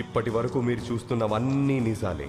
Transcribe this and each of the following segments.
ఇప్పటి వరకు మీరు చూస్తున్నవన్నీ నిజాలే.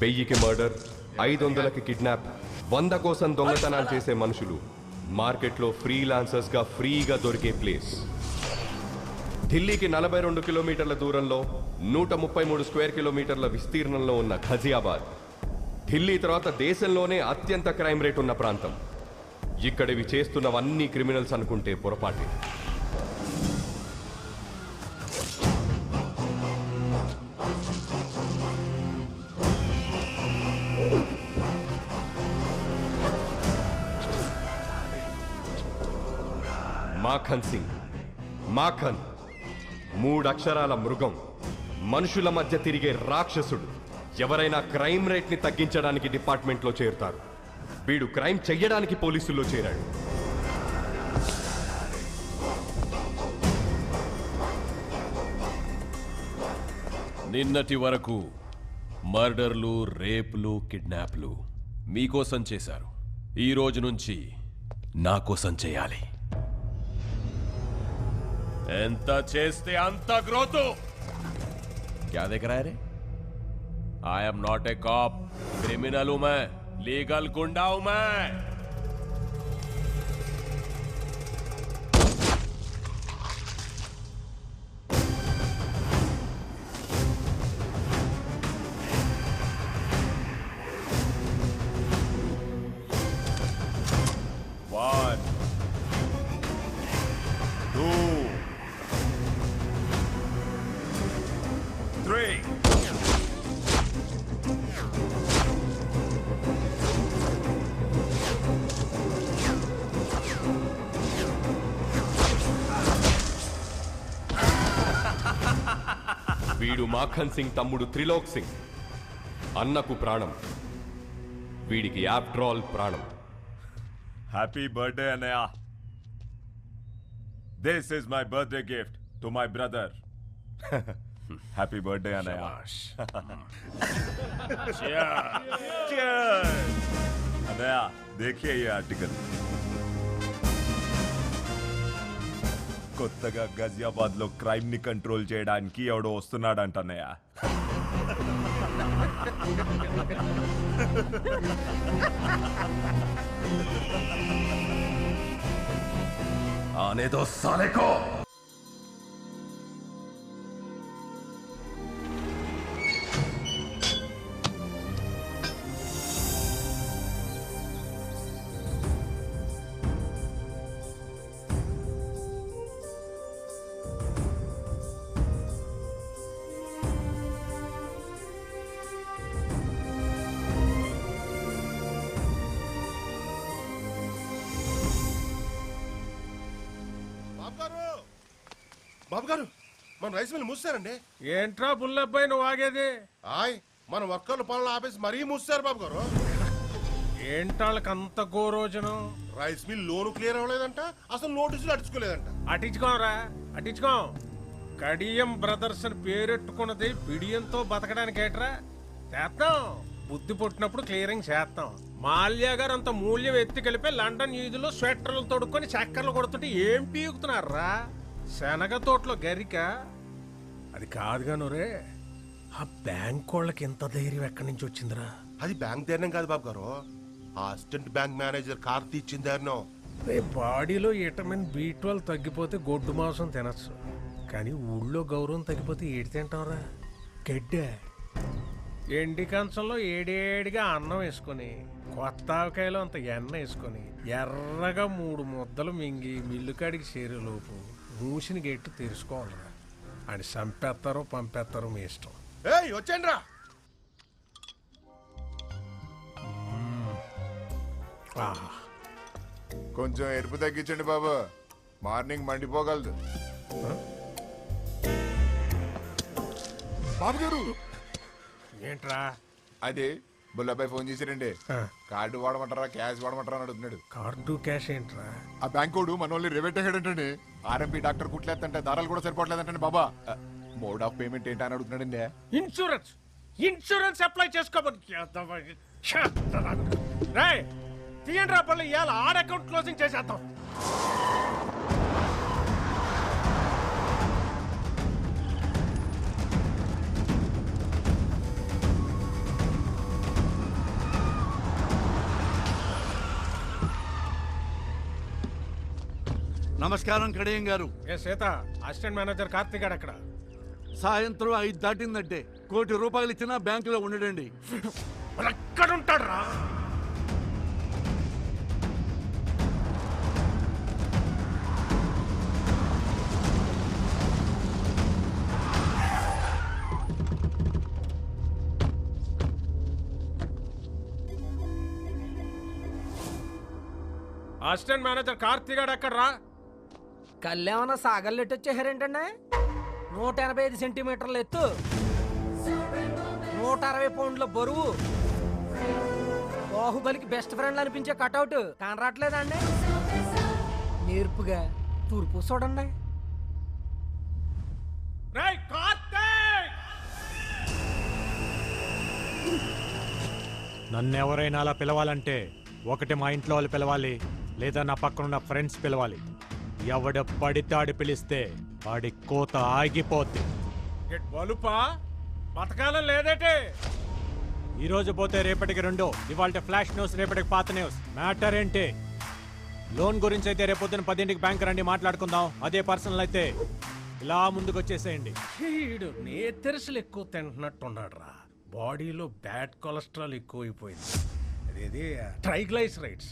వెయ్యికి మర్డర్ ఐదు వందలకి కిడ్నాప్ వంద కోసం దొంగతనాలు చేసే మనుషులు మార్కెట్లో ఫ్రీలాన్సర్స్గా ఫ్రీగా దొరికే ప్లేస్. ఢిల్లీకి నలభై రెండు కిలోమీటర్ల దూరంలో నూట ముప్పై మూడు స్క్వేర్ కిలోమీటర్ల విస్తీర్ణంలో ఉన్న ఘజియాబాద్. ఢిల్లీ తర్వాత దేశంలోనే అత్యంత క్రైమ్ రేట్ ఉన్న ప్రాంతం. ఇక్కడివి చేస్తున్నవన్నీ క్రిమినల్స్ అనుకుంటే పొరపాటే. మాఖన్ సింగ్ మాఖన్ మూడక్షరాల మృగం మనుషుల మధ్య తిరిగే రాక్షసుడు ఎవరైనా క్రైమ్ రేట్ని తగ్గించడానికి డిపార్ట్మెంట్లో చేరుతారు. వీడు క్రైమ్ చెయ్యడానికి పోలీసుల్లో చేరాడు. నిన్నటి వరకు మర్డర్లు రేపులు కిడ్నాప్లు మీకోసం చేశారు. ఈ రోజు నుంచి నా కోసం చేయాలి. ఎంత చేస్తే అంత గ్రోత్ క్యా దగ్గర I'm I not a cop criminal ఉమే legal गुंडा में मैं। వీడు మాఖన్ సింగ్ తమ్ముడు త్రిలోక్ సింగ్ అన్నకు ప్రాణం వీడికి ఆఫ్టర్ ఆల్ ప్రాణం Happy birthday, Anaya. This is my birthday gift to my brother. Happy birthday, Anaya. Cheers! Anaya, देखिए ये आर्टिकल కొత్తగా గజియాబాద్ లో క్రైమ్ ని కంట్రోల్ చేయడానికి ఎవడో వస్తున్నాడంట అన్నయ్య आने బాబు గారు మన రైస్ మిల్ మూసారండి. ఏంట్రా బుల్లబ్బాయి నువ్వు ఆగేది? ఆయ్ మన వర్కర్ల పనులు ఆపేసి మరీ మూసారు బాబు గారు ఏంటాళ్ళకి అంత గోరోజనం? రైస్ మిల్ లోను క్లియర్ అవ్వలేదంట అసలు నోటీసులు అడుచుకోలేదంట అటించుకోరా అటించుకో కడియం బ్రదర్స్ అని పేరెట్టుకున్నది బిడియంతో బతకడానికి ఏట్రా చేస్తాం బుద్ధి పుట్టినప్పుడు క్లియరింగ్ చేస్తాం మాల్యా గారు అంత మూల్యం ఎత్తి కలిపి లండన్ ఈదులో స్వెటర్లు తొడుక్కొని చక్కర్లు కొడుతుంటే ఏం పీకుతున్నారా? శనగ తోటలో గరిక? అది కాదుగా రే ఆ బ్యాంక్ వాళ్ళకి ఎంత ధైర్యం ఎక్కడి నుంచి వచ్చిందిరా? అది బ్యాంక్ ధైర్యం కాదు బాబు గారు ఆ అసిస్టెంట్ బ్యాంక్ మేనేజర్ కార్తీ ఇచ్చిన ధైర్యం రే బాడీలో విటమిన్ బి ట్వెల్వ్ తగ్గిపోతే గొడ్డు మాంసం తినచ్చు. కానీ ఊళ్ళో గౌరవం తగ్గిపోతే ఏడి తింటాంరా గడ్డే. ఎండి కంచంలో ఏడేడిగా అన్నం వేసుకొని కొత్త ఆవకాయలో అంత ఎన్న వేసుకొని ఎర్రగా మూడు ముద్దలు మింగి మిల్లుకాడికి చేరేలోపు మూసిని గెట్టు తెరుచుకోవాలిరా అని చంపేస్తారో పంపేస్తారో మీ ఇష్టం. ఏయ్ వచ్చేయండి రా ఆహా. కొంచెం ఎరుపు తగ్గించండి బాబు. మార్నింగ్ మండిపోగలదు. బాబు గారు ఏంట్రా? అదే బుల్లబాయ్ ఫోన్ చేసిరండి. కార్డు వాడమంటారా క్యాష్ వాడమంటారా అని అడుగుతున్నాడు. కార్డు క్యాష్ ఏంట్రా? ఆ బ్యాంకోడు మనోళ్ళని రివెట్ అయ్యాడంటండి ఆర్ఎంపీ డాక్టర్ కుట్లేదంటే దారాలు కూడా సరిపోవట్లేదంటండి బాబా. మోడ్ ఆఫ్ పేమెంట్ ఏంటి అని అడుగుతున్నాడండి. ఇన్సూరెన్స్. ఇన్సూరెన్స్ అప్లై చేసుకోమని రేయ్ తీయండి రా పళ్ళు ఇవాళ ఆడ అకౌంట్ క్లోజింగ్ చేసేద్దాం. నమస్కారం కడియం గారు. ఏ సీత అసిస్టెంట్ మేనేజర్ కార్తీక్ గారు అక్కడ సాయంత్రం ఐదు దాటిందంటే కోటి రూపాయలు ఇచ్చినా బ్యాంకులో ఉండడండి. ఎక్కడ ఉంటాడు రా అసిస్టెంట్ మేనేజర్ కార్తీక్ గారు ఎక్కడ రా కళ్ళేమన్నా సాగల్లెట్టు వచ్చేసారేంటండి నూట ఎనభై ఐదు సెంటీమీటర్ల ఎత్తు. నూట అరవై పౌండ్ల బరువు. బాహుబలికి బెస్ట్ ఫ్రెండ్ అనిపించే కటౌట్ కనరాట్లేదండి. నేర్పుగా తూర్పు చూడండి. రేయ్ కార్తీక్! నన్ను ఎవరైనా అలా పిలవాలంటే ఒకటి మా ఇంట్లో వాళ్ళు పిలవాలి లేదా నా పక్కనున్న ఫ్రెండ్స్ పిలవాలి. ఎవడ పడితే ఆడి పిలిస్తే వాడి కోత ఆగిపోద్ది. బలుపా? బతకాలం లేదేటే? ఈ రోజు పోతే రేపటికి రెండో. ఇవాళ ఫ్లాష్ న్యూస్ రేపటికి పాత న్యూస్. మ్యాటర్ ఏంటి? లోన్ గురించి అయితే రేపొద్దున పదింటికి బ్యాంక్ రండి మాట్లాడుకుందాం. అదే పర్సనల్ అయితే ఇలా ముందుకు వచ్చేసేయండి వీడు నేతెరసలు ఎక్కువ తింటున్నట్టున్నాడు రా బాడీలో బ్యాడ్ కొలెస్ట్రాల్ ఎక్కువైపోయింది. అదేది ట్రైగ్లైసరైడ్స్.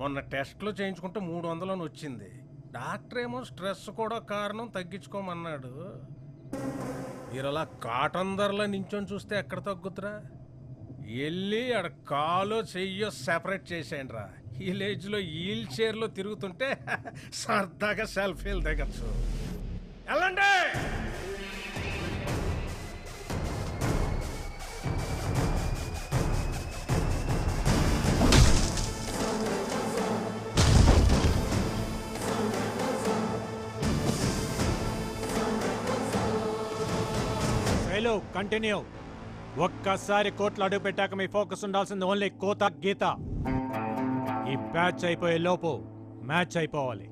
మొన్న టెస్ట్లో చేయించుకుంటే మూడు వందలని వచ్చింది. డాక్టర్ ఏమో స్ట్రెస్ కూడా కారణం తగ్గించుకోమన్నాడు. మీరు అలా కాటన్ ధరలో నించొని చూస్తే ఎక్కడ తగ్గుతురా వెళ్ళి ఆడ కాలో చెయ్యో సెపరేట్ చేసేయండి రా విలేజ్లో వీల్ చైర్లో తిరుగుతుంటే సరదాగా సెల్ఫీలు దిగచ్చు. వెళ్ళండి హలో కంటిన్యూ ఒక్కసారి కోట్లు అడుగు పెట్టాక మీ ఫోకస్ ఉండాల్సింది ఓన్లీ కోత గీత. ఈ బ్యాచ్ అయిపోయే లోపు మ్యాచ్ అయిపోవాలి.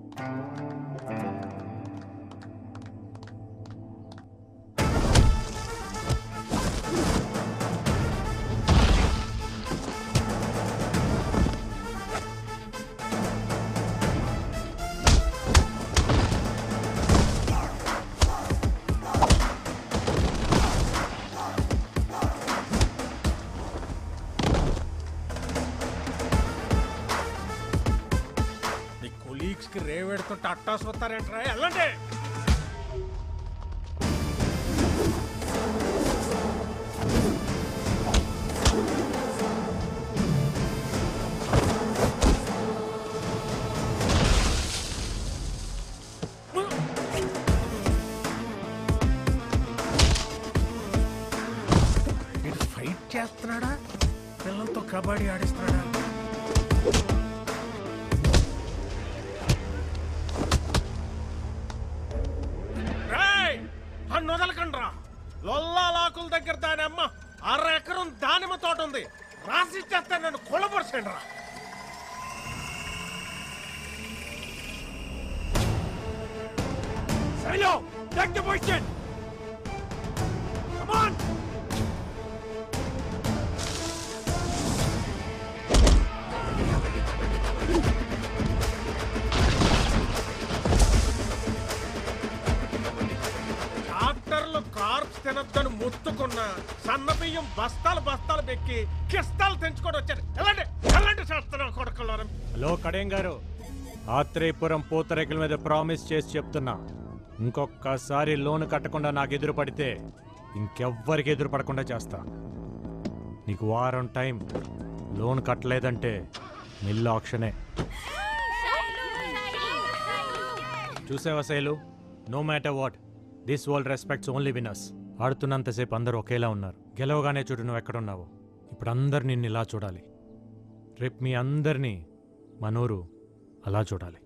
రేవెడుతుంటే అట్టాస్ వస్తారేంట్రా? వెళ్ళండి. ఫైట్ చేస్తున్నాడా? పిల్లలతో కబడ్డీ ఆడిస్తున్నాడా? Silo, take the mission! Come on. డాక్టర్లు కార్ప్స్ తినొద్దని ముత్తుకున్నా సన్నబియ్యం బస్తాలు బస్తాలు పెక్కి కిస్తాలు తెంచుకొని వచ్చారు ఎలాంటి ఎలాంటి చేస్తున్నాం కొడుకున్నారు హలో కడేం గారు ఆత్రేయపురం పూతరేకుల మీద ప్రామిస్ చేసి చెప్తున్నా ఇంకొకసారి లోన్ కట్టకుండా నాకు ఎదురు పడితే ఇంకెవ్వరికి ఎదురు పడకుండా చేస్తా. నీకు వారం టైం లోన్ కట్టలేదంటే మిల్లు ఆక్షనే. చూసావా Shailu? No matter what this world respects only winners ఆడుతున్నంతసేపు అందరూ ఒకేలా ఉన్నారు. గెలవగానే చూడు నువ్వు ఎక్కడున్నావు. ఇప్పుడు అందరు నిన్ను ఇలా చూడాలి. రేపు మీ అందరినీ మనూరు అలా చూడాలి.